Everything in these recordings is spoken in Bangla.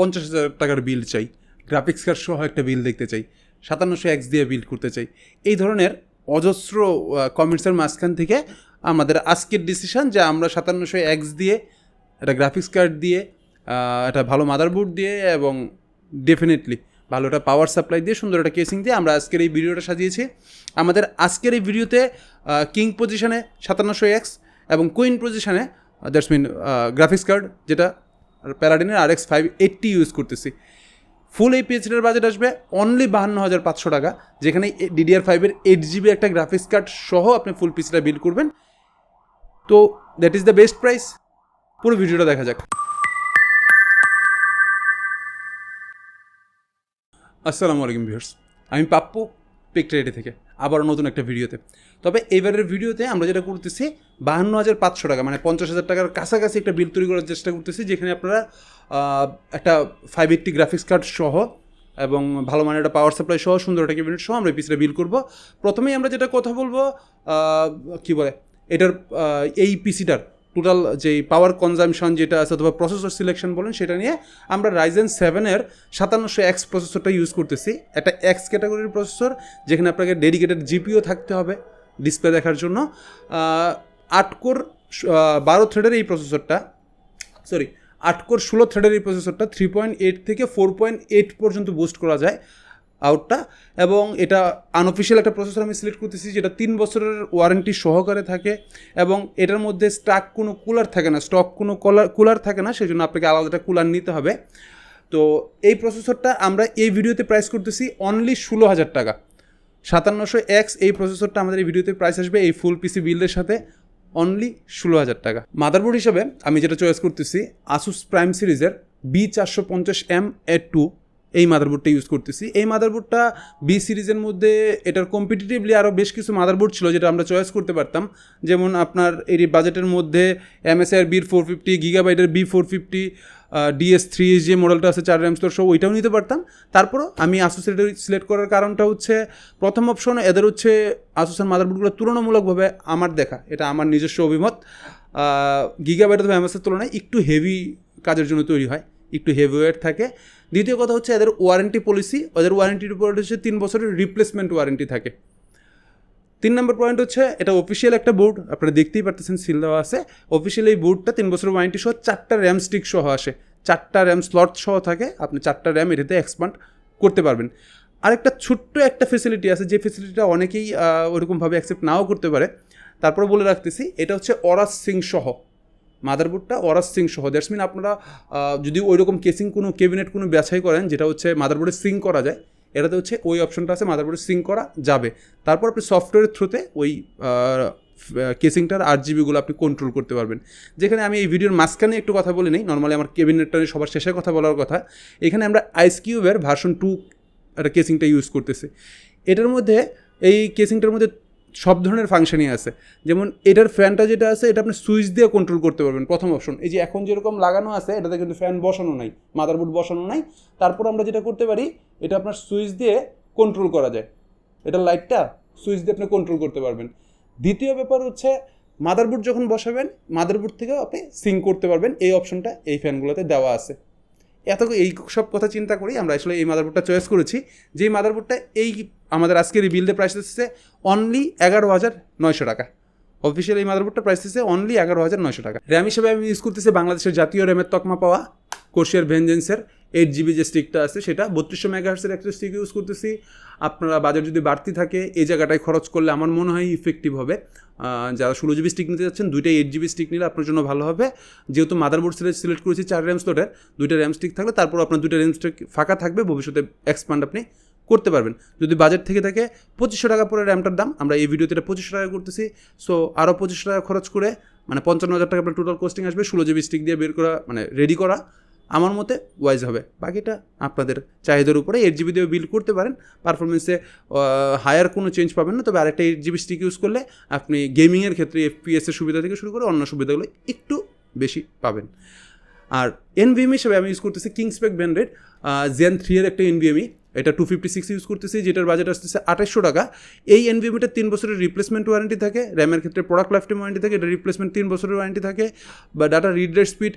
পঞ্চাশ হাজার টাকার বিল চাই গ্রাফিক্স কার্ড সহ একটা বিল দেখতে চাই, সাতান্নশো এক্স দিয়ে বিল করতে চাই। এই ধরনের অজস্র কমেন্টসের মাঝখান থেকে আমাদের আজকের ডিসিশান যে আমরা সাতান্নশো এক্স দিয়ে, একটা গ্রাফিক্স কার্ড দিয়ে একটা ভালো মাদারবোর্ড দিয়ে এবং ডেফিনেটলি ভালো একটা পাওয়ার সাপ্লাই দিয়ে, সুন্দর একটা কেসিং দিয়ে আমরা আজকের এই ভিডিওটা সাজিয়েছি। আমাদের আজকের এই ভিডিওতে কিং পজিশনে সাতান্নশো এক্স এবং কুইন পজিশনে দ্যাটস মিন গ্রাফিক্স কার্ড যেটা প্যারাডিনের R X five eighty use করতেছি। ফুল এই পিএইচডির বাজেট আসবে অনলি বাহান্ন হাজার পাঁচশো টাকা, যেখানে ডিডিআর ফাইভের এইট জিবি একটা গ্রাফিক্স কার্ড সহ আপনি ফুল পিসিটা বিল করবেন। তো that is the best price পুরো ভিডিওটা দেখা যাক। আসসালামু আলাইকুম ভিউয়ার্স আমি পাপ্পু পিকট্রেডি থেকে। আবারও নতুন একটা ভিডিওতে। তবে এবারের ভিডিওতে আমরা যেটা করতেছি বাহান্ন হাজার পাঁচশো টাকা মানে পঞ্চাশ হাজার টাকার কাছাকাছি একটা বিল তৈরি করার চেষ্টা করতেছি, যেখানে আপনারা একটা ফাইভ এইটটি গ্রাফিক্স কার্ড সহ এবং ভালো মানের একটা পাওয়ার সাপ্লাই সহ, সুন্দর একটা ক্যাবিনেট সহ আমরা পিসিটা বিল করব। প্রথমেই আমরা যেটা কথা বলব কি বলে, এটার এই পিসিটার টোটাল যেই পাওয়ার কনজামশন যেটা আছে অথবা প্রসেসর সিলেকশন বলেন, সেটা নিয়ে আমরা রাইজেন সেভেনের সাতান্নশো এক্স প্রসেসরটা ইউজ করতেছি। একটা এক্স ক্যাটাগরির প্রসেসর যেখানে আপনাকে ডেডিকেটেড জিপিও থাকতে হবে ডিসপ্লে দেখার জন্য। আট কোর বারো থ্রেডের এই প্রসেসরটা সরি আট কোর ষোলো থ্রেডের এই প্রসেসরটা থ্রি পয়েন্ট এইট থেকে ফোর পয়েন্ট এইট পর্যন্ত বুস্ট করা যায়। আউটটা এবং এটা আনঅফিসিয়াল একটা প্রসেসর আমি সিলেক্ট করতেছি যেটা তিন বছরের ওয়ারেন্টি সহকারে থাকে এবং এটার মধ্যে স্টাক কোনো কুলার থাকে না স্টক কোনো কলার কুলার থাকে না সেই জন্য আপনাকে আলাদা কুলার নিতে হবে। তো এই প্রসেসরটা আমরা এই ভিডিওতে প্রাইস করতেছি অনলি ষোলো হাজার টাকা। সাতান্নশো এক্স এই প্রসেসরটা আমাদের এই ভিডিওতে প্রাইস আসবে এই ফুল পিসি বিল্ডের সাথে অনলি ষোলো হাজার টাকা। মাদারবোর্ড হিসাবে আমি যেটা চয়েস করতেছি আসুস প্রাইম সিরিজের বি চারশো পঞ্চাশ এম এ টু এই মাদারবোর্ডটা ইউজ করতেছি। এই মাদারবোর্ডটা বি সিরিজের মধ্যে এটার কম্পিটিটিভলি আরও বেশ কিছু মাদারবোর্ড ছিল যেটা আমরা চয়েস করতে পারতাম। যেমন আপনার এর বাজেটের মধ্যে এমএসআর বির four fifty গিগাবাইটের B four fifty DS three যে মডেলটা আছে, চার র্যাম স্টোর সহ ওইটাও নিতে পারতাম। তারপরও আমি আসুসের সিলেক্ট করার কারণটা হচ্ছে, প্রথম অপশন এদের হচ্ছে আসুসের মাদারবোর্ডগুলো তুলনামূলকভাবে আমার দেখা। এটা আমার নিজস্ব অভিমত। গিগাবাইট অথবা এমএসের তুলনায় একটু হেভি কাজের জন্য তৈরি হয়। একটু হেভি ওয়েট থাকে। দ্বিতীয় কথা হচ্ছে এদের ওয়ারেন্টি পলিসি ওদের ওয়ারেন্টির উপর হচ্ছে তিন বছরের রিপ্লেসমেন্ট ওয়ারেন্টি থাকে। তিন নম্বর পয়েন্ট হচ্ছে, এটা অফিসিয়াল একটা বোর্ড আপনারা দেখতেই পারতেছেন সিল দেওয়া আছে। অফিসিয়াল এই বোর্ডটা তিন বছরের ওয়ারেন্টি সহ চারটা র্যাম স্টিক সহ আসে। চারটা র্যাম স্লট সহ থাকে, আপনি চারটা র্যাম এটাতে এক্সপান্ড করতে পারবেন। আরেকটা ছোট্ট একটা ফেসিলিটি আছে, যে ফেসিলিটিটা অনেকেই ওরকমভাবে অ্যাকসেপ্ট নাও করতে পারে। তারপরে বলে রাখতেছি, এটা হচ্ছে অরাস সিং সহ। মাদারবোর্ডটা অরাস সিং সহ। দ্যাটস মিন আপনারা যদি ওই রকম কেসিং কোনো কেবিনেট কোনো বাছাই করেন, যেটা হচ্ছে মাদারবোর্ডে সিং করা যায়, এটাতে হচ্ছে ওই অপশনটা আছে, মাদারবোর্ডে সিং করা যাবে। তারপর আপনি সফটওয়্যারের থ্রুতে ওই কেসিংটার আট জিবিগুলো আপনি কন্ট্রোল করতে পারবেন। যেখানে আমি এই ভিডিওর মাঝখানে একটু কথা বলে নিই নর্মালি আমার কেবিনেটটা সবার শেষে কথা বলার কথা। এখানে আমরা আইস কিউবের ভার্সন টু একটা কেসিংটা ইউজ করতেছি। এটার মধ্যে, এই কেসিংটার মধ্যে সব ধরনের ফাংশনই আছে। যেমন এটার ফ্যানটা যেটা আছে, এটা আপনি সুইচ দিয়ে কন্ট্রোল করতে পারবেন। প্রথম অপশন এই যে এখন যেরকম লাগানো আছে, এটাতে কিন্তু ফ্যান বসানো নাই মাদারবোর্ড বসানো নাই। তারপর আমরা যেটা করতে পারি, এটা আপনার সুইচ দিয়ে কন্ট্রোল করা যায়। এটা লাইটটা সুইচ দিয়ে আপনি কন্ট্রোল করতে পারবেন। দ্বিতীয় ব্যাপার হচ্ছে মাদারবোর্ড যখন বসাবেন মাদারবোর্ড থেকেও আপনি সিং করতে পারবেন। এই অপশনটা এই ফ্যানগুলোতে দেওয়া আছে। এত এই সব কথা চিন্তা করি আমরা আসলে এই মাদারবোর্ডটা চয়েস করেছি। যে মাদারবোর্ডটা এই আমাদের আজকের এই বিলদের প্রাইস দিচ্ছে অনলি এগারো হাজার নয়শো টাকা। অফিসিয়াল এই মাদারবোর্ডটা প্রাইস দিচ্ছে অনলি এগারো হাজার নয়শো টাকা। র্যাম হিসেবে আমি ইউজ করতেছি বাংলাদেশের জাতীয় র্যামের তকমা পাওয়া কোর্সিয়ার ভেঞ্জেন্সের এইট জিবি যে স্টিকটা আছে, সেটা বত্রিশশো মেগাহার্সের একটা স্টিক ইউজ করতেছি। আপনারা বাজার যদি বাড়তি থাকে, এই জায়গাটায় খরচ করলে আমার মনে হয় ইফেক্টিভ হবে। যারা ষোলো জিবি স্টিক নিতে যাচ্ছেন, দুইটাই এইট জিবি স্টিক নিলে আপনার জন্য ভালো হবে। যেহেতু মাদারবোর্ড সিলেক্ট সিলেক্ট করেছি চার র্যাম স্লটের দুইটা র্যাম স্টিক থাকলে তারপর আপনার দুইটা র্যাম স্টিক ফাঁকা থাকবে, ভবিষ্যতে এক্সপান্ড আপনি করতে পারবেন। যদি বাজেট থেকে থাকে, পঁচিশশো টাকা পরে র্যামটার দাম, আমরা এই ভিডিওতে এটা পঁচিশশো টাকা করতেছি। সো আরও পঁচিশশো টাকা খরচ করে মানে পঞ্চান্ন হাজার টাকা আপনার টোটাল কোস্টিং আসবে, ষোলো জিবি স্টিক দিয়ে বের করা মানে রেডি করা। আমার মতে ওয়াইজ হবে। বাকিটা আপনাদের চাহিদার উপরে। এইট জিবি দিয়ে বিল করতে পারেন। পারফরমেন্সে হায়ার কোনো চেঞ্জ পাবেন না। তবে আরেকটা এইট জিবি স্টিক ইউজ করলে আপনি গেমিংয়ের ক্ষেত্রে এফপিএসের সুবিধা থেকে শুরু করে অন্য সুবিধাগুলো একটু বেশি পাবেন। আর এনভিএম হিসেবে আমি ইউজ করতেছি কিংসপেক ব্র্যান্ডেড জেন থ্রি এর একটা এনভিএমই এটা টু ফিফটি সিক্স ইউজ করতেছি, যেটার বাজেট আসতেছে আঠাশশো টাকা। এই এনভিএমিটার তিন বছরের রিপ্লেসমেন্ট ওয়ারেন্টি থাকে র্যামের ক্ষেত্রে প্রোডাক্ট লাইফ টাইম ওয়ারেন্টি থাকে, এটা রিপ্লেসমেন্ট তিন বছরের ওয়ারেন্টি থাকে। বা ডাটা রিড রেট স্পিড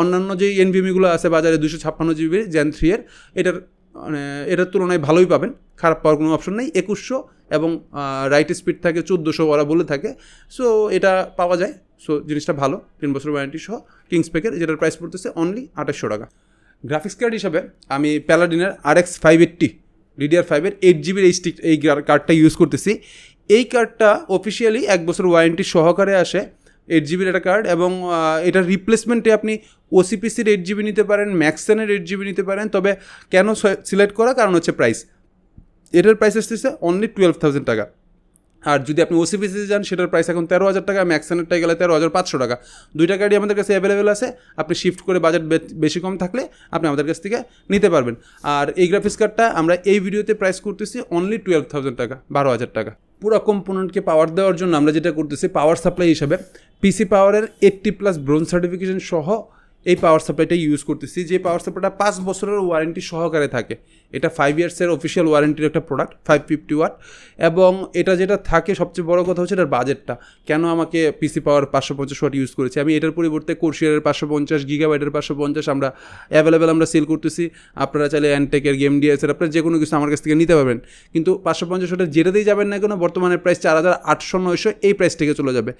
অন্যান্য যেই এনভিএমিগুলো আছে বাজারে দুশো ছাপ্পান্ন জিবি জ্যান থ্রি এর, এটার মানে এটার তুলনায় ভালোই পাবেন, খারাপ পাওয়ার কোনো অপশন নেই, একুশশো এবং রাইট স্পিড থাকে চোদ্দোশো ওরা বলে থাকে। সো এটা পাওয়া যায় সো জিনিসটা ভালো, তিন বছর ওয়ারেন্টি সহ কিংস প্যাকের যেটার প্রাইস পড়তেছে অনলি আঠাশশো টাকা। গ্রাফিক্স কার্ড হিসাবে আমি প্যালাডিনের R X five eighty DDR ফাইভের এইট জিবির এই স্টিক এই কার্ডটা ইউজ করতেছি। এই কার্ডটা অফিসিয়ালি এক বছর ওয়ারেন্টি সহকারে আসে এইট জিবির একটা কার্ড এবং এটার রিপ্লেসমেন্টে আপনি ওসিপিসির এইট জিবি নিতে পারেন ম্যাক্সেনের এইট জিবি নিতে পারেন, তবে কেন সিলেক্ট করা কারণ হচ্ছে প্রাইস এটার প্রাইস আসতেছে অনলি টুয়েলভ থাউজেন্ড টাকা। আর যদি আপনি ওসিপিসিতে যান, সেটার প্রাইস এখন তেরো হাজার টাকা ম্যাক্সেনেরটা গেলে তেরো হাজার পাঁচশো টাকা। দুইটা গাড়ি আমাদের কাছে অ্যাভেলেবেল আছে। আপনি শিফট করে বাজেট বেশি কম থাকলে আপনি আমাদের কাছ থেকে নিতে পারবেন। আর এই গ্রাফিক্স কার্ডটা আমরা এই ভিডিওতে প্রাইস করতেছি অনলি টুয়েলভ থাউজেন্ড টাকা, বারো হাজার টাকা। পুরো কম্পোনেন্টকে পাওয়ার দেওয়ার জন্য আমরা যেটা করতেছি পাওয়ার সাপ্লাই হিসাবে পিসি পাওয়ারের এইট্টি প্লাস ব্রোঞ্জ সার্টিফিকেশন সহ এই পাওয়ার সাপ্লাইটা ইউজ করতেছি। যে পাওয়ার সাপ্লাইটা পাঁচ বছরের ওয়ারেন্টি সহকারে থাকে। এটা ফাইভ ইয়ার্সের অফিসিয়াল ওয়ারেন্টির একটা প্রোডাক্ট ফাইভ ফিফটি ওয়াট এবং এটা যেটা থাকে, সবচেয়ে বড় কথা হচ্ছে এটার বাজেটটা কেন আমাকে পিসি পাওয়ার পাঁচশো পঞ্চাশ ওয়াট ইউজ করেছি? আমি এটার পরিবর্তে কোর্সিয়ারের পাঁচশো পঞ্চাশ গিগাবাইটের পাঁচশো পঞ্চাশ আমরা অ্যাভেলেবেল আমরা সেল করতেছি। আপনারা চাইলে অ্যানটেকের গেম ডিএসের আপনারা যে কোনো কিছু আমার কাছ থেকে নিতে পারবেন। কিন্তু পাঁচশো পঞ্চাশ ওয়াটের যেটাতেই যাবেন না কেন, বর্তমানে প্রাইস চার হাজার আটশো নয়শো এই প্রাইস থেকে চলে যাবে।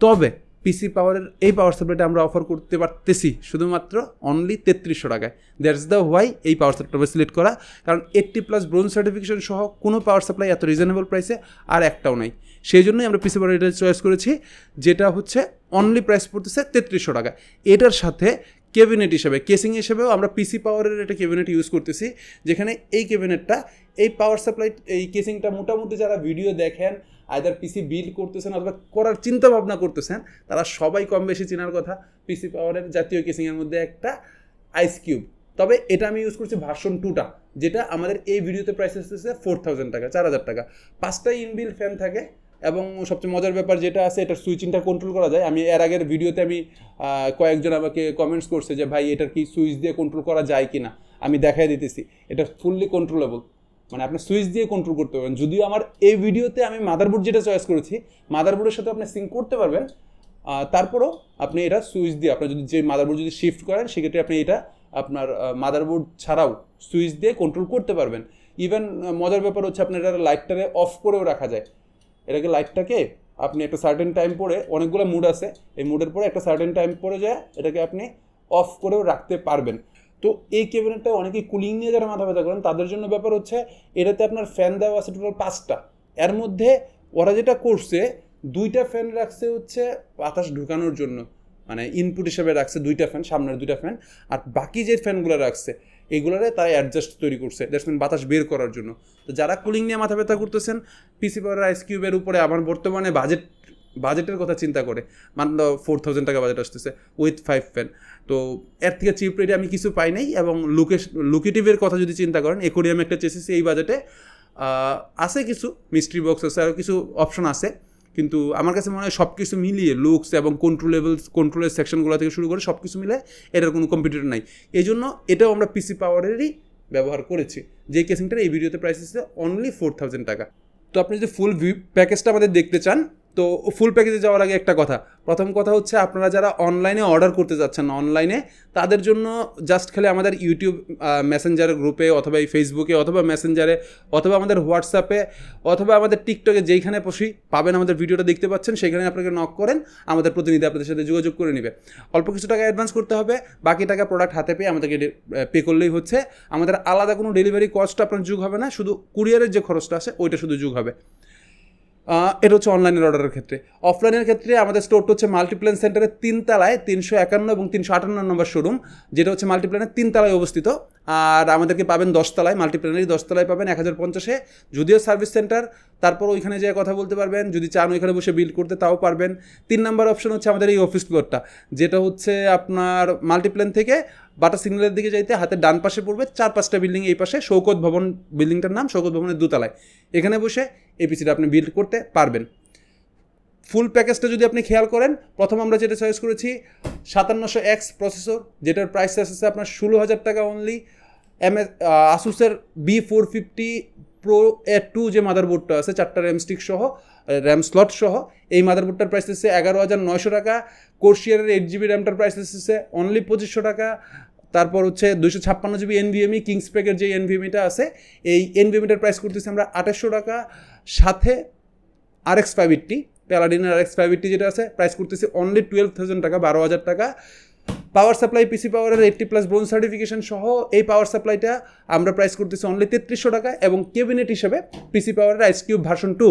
তবে পিসি পাওয়ারের এই পাওয়ার সাপ্লাইটা আমরা অফার করতে পারতেছি শুধুমাত্র অনলি তেত্রিশশো টাকায়। দ্যাটস দ্য হোয়াই এই পাওয়ার সাপ্লাইটা সিলেক্ট করা। কারণ এইটটি প্লাস ব্রোঞ্জ সার্টিফিকেশন সহ কোনো পাওয়ার সাপ্লাই এত রিজনেবল প্রাইসে আর একটাও নাই। সেই জন্যই আমরা পিসি পাওয়ার এটা চয়েস করেছি, যেটা হচ্ছে অনলি প্রাইস পড়তেছে তেত্রিশশো টাকা এটার সাথে কেবিনেট হিসেবে কেসিং হিসেবেও আমরা পিসি পাওয়ারের একটা কেবিনেট ইউজ করতেছি, যেখানে এই কেবিনেটটা এই পাওয়ার সাপ্লাই এই কেসিংটা মোটামুটি যারা ভিডিও দেখেন আইদার পিসি বিল্ড করতেছেন অথবা করার চিন্তা ভাবনা করতেছেন, তারা সবাই কম বেশি চেনার কথা পিসি পাওয়ারের জাতীয় কেসিংয়ের মধ্যে একটা আইস কিউব তবে এটা আমি ইউজ করছি ভার্সন টুটা যেটা আমাদের এই ভিডিওতে প্রাইস আসতেছে ফোর থাউজেন্ড টাকা, চার হাজার টাকা। পাঁচটা ইনবিল ফ্যান থাকে এবং সবচেয়ে মজার ব্যাপার যেটা আছে, এটার সুইচিংটা কন্ট্রোল করা যায়। আমি এর আগের ভিডিওতে আমি কয়েকজন আমাকে কমেন্টস করছে যে, ভাই, এটার কি সুইচ দিয়ে কন্ট্রোল করা যায় কি না আমি দেখাই দিতেছি। এটা ফুললি কন্ট্রোলেবল মানে আপনি সুইচ দিয়ে কন্ট্রোল করতে পারবেন। যদিও আমার এই ভিডিওতে আমি মাদারবোর্ড যেটা চয়েস করেছি মাদারবোর্ডের সাথে আপনি সিঙ্ক করতে পারবেন। তারপরও আপনি এটা সুইচ দিয়ে, আপনার যদি যে মাদারবোর্ড যদি শিফট করেন, সেক্ষেত্রে আপনি এটা আপনার মাদারবোর্ড ছাড়াও সুইচ দিয়ে কন্ট্রোল করতে পারবেন। ইভেন মজার ব্যাপার হচ্ছে আপনার এটা লাইটটারে অফ করেও রাখা যায়। এটাকে লাইটটাকে আপনি একটা সার্টেন টাইম পরে অনেকগুলো মুড আছে, এই মুডের পরে একটা সার্টেন টাইম পরে যায়, এটাকে আপনি অফ করেও রাখতে পারবেন। তো এই ক্যাবিনেটটা অনেকেই কুলিং নিয়ে যারা মাথা ব্যথা করেন, তাদের জন্য ব্যাপার হচ্ছে, এটাতে আপনার ফ্যান দেওয়া আছে টোটাল পাঁচটা। এর মধ্যে ওরা যেটা করছে, দুইটা ফ্যান রাখছে হচ্ছে বাতাস ঢুকানোর জন্য। মানে ইনপুট হিসেবে রাখছে দুইটা ফ্যান সামনের দুইটা ফ্যান আর বাকি যে ফ্যানগুলো রাখছে এগুলোরে তারা অ্যাডজাস্ট তৈরি করছে। দ্যাটস মিন বাতাস বের করার জন্য। তো যারা কুলিং নিয়ে মাথা ব্যথা করতেছেন পিসি পাওয়ার আইস কিউবের উপরে আমার বর্তমানে বাজেট বাজেটের কথা চিন্তা করে। মাত্র ফোর থাউজেন্ড টাকা বাজেট আসতেছে উইথ ফাইভ ফ্যান তো এর থেকে চিপ রেটে আমি কিছু পাই নাই এবং লুকেশ লুকেটিভের কথা যদি চিন্তা করেন একুরিয়াম একটা চেসেছি এই বাজেটে আছে কিছু মিস্ট্রি বক্স আছে আরও কিছু অপশন আছে। কিন্তু আমার কাছে মনে হয় সব কিছু মিলিয়ে লুকস এবং কন্ট্রোলেবল কন্ট্রোলের সেকশনগুলো থেকে শুরু করে সব কিছু মিলে এটার কোনো কম্পিউটার নাই। এই জন্য এটাও আমরা পিসি পাওয়ারেরই ব্যবহার করেছি। যে কেসিংটার এই ভিডিওতে প্রাইস এসেছে অনলি ফোর থাউজেন্ড টাকা। তো আপনি যদি ফুল প্যাকেজটা আমাদের দেখতে চান তো ফুল প্যাকেজে যাওয়ার আগে একটা কথা। প্রথম কথা হচ্ছে আপনারা যারা অনলাইনে অর্ডার করতে যাচ্ছেন অনলাইনে তাদের জন্য জাস্ট খালি আমাদের ইউটিউব মেসেঞ্জারের গ্রুপে অথবা এই ফেসবুকে অথবা মেসেঞ্জারে অথবা আমাদের হোয়াটসঅ্যাপে অথবা আমাদের টিকটকে যেইখানে বসি পাবেন আমাদের ভিডিওটা দেখতে পাচ্ছেন সেখানে আপনাকে নক করেন, আমাদের প্রতিনিধি আপনাদের সাথে যোগাযোগ করে নেবে। অল্প কিছু টাকা অ্যাডভান্স করতে হবে, বাকি টাকা প্রোডাক্ট হাতে পেয়ে আমাদেরকে পে করলেই হচ্ছে। আমাদের আলাদা কোনো ডেলিভারি কস্ট আপনার যুগ হবে না, শুধু কুরিয়ারের যে খরচটা আছে, ওইটা শুধু যুগ হবে। এটা হচ্ছে অনলাইনের অর্ডারের ক্ষেত্রে। অফলাইনের ক্ষেত্রে আমাদের স্টোরটা হচ্ছে মাল্টিপ্ল্যান সেন্টারের তিন তলায় তিনশো একান্ন এবং তিনশো আটান্ন নম্বর শোরুম যেটা হচ্ছে মাল্টিপ্ল্যানের তিন তলায় অবস্থিত। আর আমাদেরকে পাবেন দশতলায় মাল্টিপ্ল্যানেরই দশতলায় পাবেন এক হাজার পঞ্চাশে যদিও সার্ভিস সেন্টার তারপর ওইখানে যেয়ে কথা বলতে পারবেন। যদি চান ওইখানে বসে বিল করতে, তাও পারবেন। তিন নাম্বার অপশন হচ্ছে আমাদের এই অফিস ফ্লোরটা যেটা হচ্ছে আপনার মাল্টিপ্ল্যান থেকে বাটা সিগন্যালের দিকে যাইতে হাতে ডান পাশে পড়বে চার পাঁচটা বিল্ডিং এই পাশে। শৌকত ভবন বিল্ডিংটার নাম শৌকত ভবনের দোতলায় এখানে বসে এই পিসিটা আপনি বিল্ড করতে পারবেন। ফুল প্যাকেজটা যদি আপনি খেয়াল করেন, প্রথম আমরা যেটা চয়েস করেছি, সাতান্নশো এক্স প্রসেসর যেটার প্রাইস আসছে আপনার ষোলো হাজার টাকা only M S আসুসের B four fifty pro A two যে মাদারবোর্ডটা আছে, চারটা র্যাম স্টিক সহ র্যাম স্লট সহ, এই মাদারবোর্ডটার প্রাইস এসেছে এগারো হাজার নয়শো টাকা। কোর্সিয়ারের এইট জিবি র্যামটার প্রাইস এসেছে অনলি পঁচিশশো টাকা। তারপর হচ্ছে দুশো ছাপ্পান্ন জিবি এনভিএমই কিংস প্যাকের যে এনভিএমিটা আছে, এই এনভিএমিটার প্রাইস করতেছি আমরা আঠাশশো টাকা। সাথে আর এক্স ফাইভ এইটটি প্যালাডিনের আর এক্স ফাইভ এইটটি যেটা আছে প্রাইস করতেছি অনলি টুয়েলভ থাউজেন্ড টাকা, বারো হাজার টাকা। পাওয়ার সাপ্লাই পিসি পাওয়ারের এইটটি প্লাস ব্রোন সার্টিফিকেশন সহ এই পাওয়ার সাপ্লাইটা আমরা প্রাইস করতেছি অনলি তেত্রিশশো টাকা এবং কেবিনেট হিসেবে পিসি পাওয়ারের ice cube version two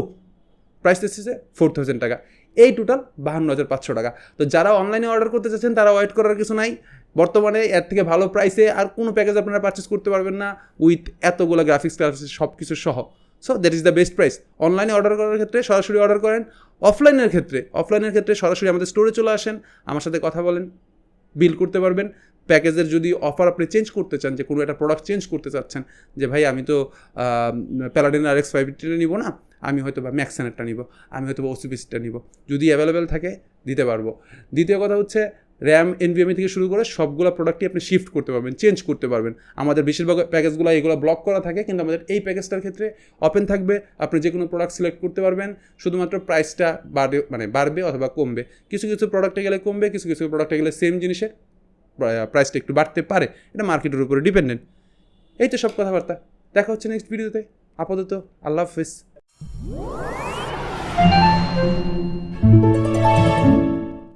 price দিচ্ছে ফোর থাউজেন্ড টাকা। এই টোটাল বাহান্ন হাজার পাঁচশো টাকা। তো যারা অনলাইনে অর্ডার করতে চাচ্ছেন, তারা ওয়েট করার কিছু নাই। বর্তমানে এর থেকে ভালো প্রাইসে আর কোনো প্যাকেজ আপনারা পারচেস করতে পারবেন না উইথ এতগুলো গ্রাফিক্স গ্রাফিক্স সব কিছু সহ। So that is the best price অনলাইনে অর্ডার করার ক্ষেত্রে সরাসরি অর্ডার করেন। অফলাইনের ক্ষেত্রে অফলাইনের ক্ষেত্রে সরাসরি আমাদের স্টোরে চলে আসেন, আমার সাথে কথা বলেন বিল করতে পারবেন। প্যাকেজের যদি অফার আপনি চেঞ্জ করতে চান, যে কোনো একটা প্রোডাক্ট চেঞ্জ করতে চাচ্ছেন, যে ভাই আমি তো প্যালাডিন আর এক্স ফাইভটিটা নিব না, আমি হয়তো বা ম্যাক্সেনেরটা নিব, আমি হয়তো বা ওসিবিসিটা নিব। যদি অ্যাভেলেবেল থাকে দিতে পারব। দ্বিতীয় কথা হচ্ছে র্যাম এনভিএমই থেকে শুরু করে সবগুলো প্রোডাক্টই আপনি শিফট করতে পারবেন চেঞ্জ করতে পারবেন। আমাদের বেশিরভাগ প্যাকেজগুলো এগুলো ব্লক করা থাকে, কিন্তু আমাদের এই প্যাকেজটার ক্ষেত্রে ওপেন থাকবে। আপনি যে কোনো প্রোডাক্ট সিলেক্ট করতে পারবেন, শুধুমাত্র প্রাইসটা বাড়বে মানে বাড়বে অথবা কমবে। কিছু কিছু প্রোডাক্টে গেলে কমবে, কিছু কিছু প্রোডাক্টে গেলে সেম জিনিসের প্রাইসটা একটু বাড়তে পারে। এটা মার্কেটের উপরে ডিপেন্ডেন্ট এই তো সব কথাবার্তা। দেখা হচ্ছে নেক্সট ভিডিওতে আপাতত আল্লাহ হাফিজ।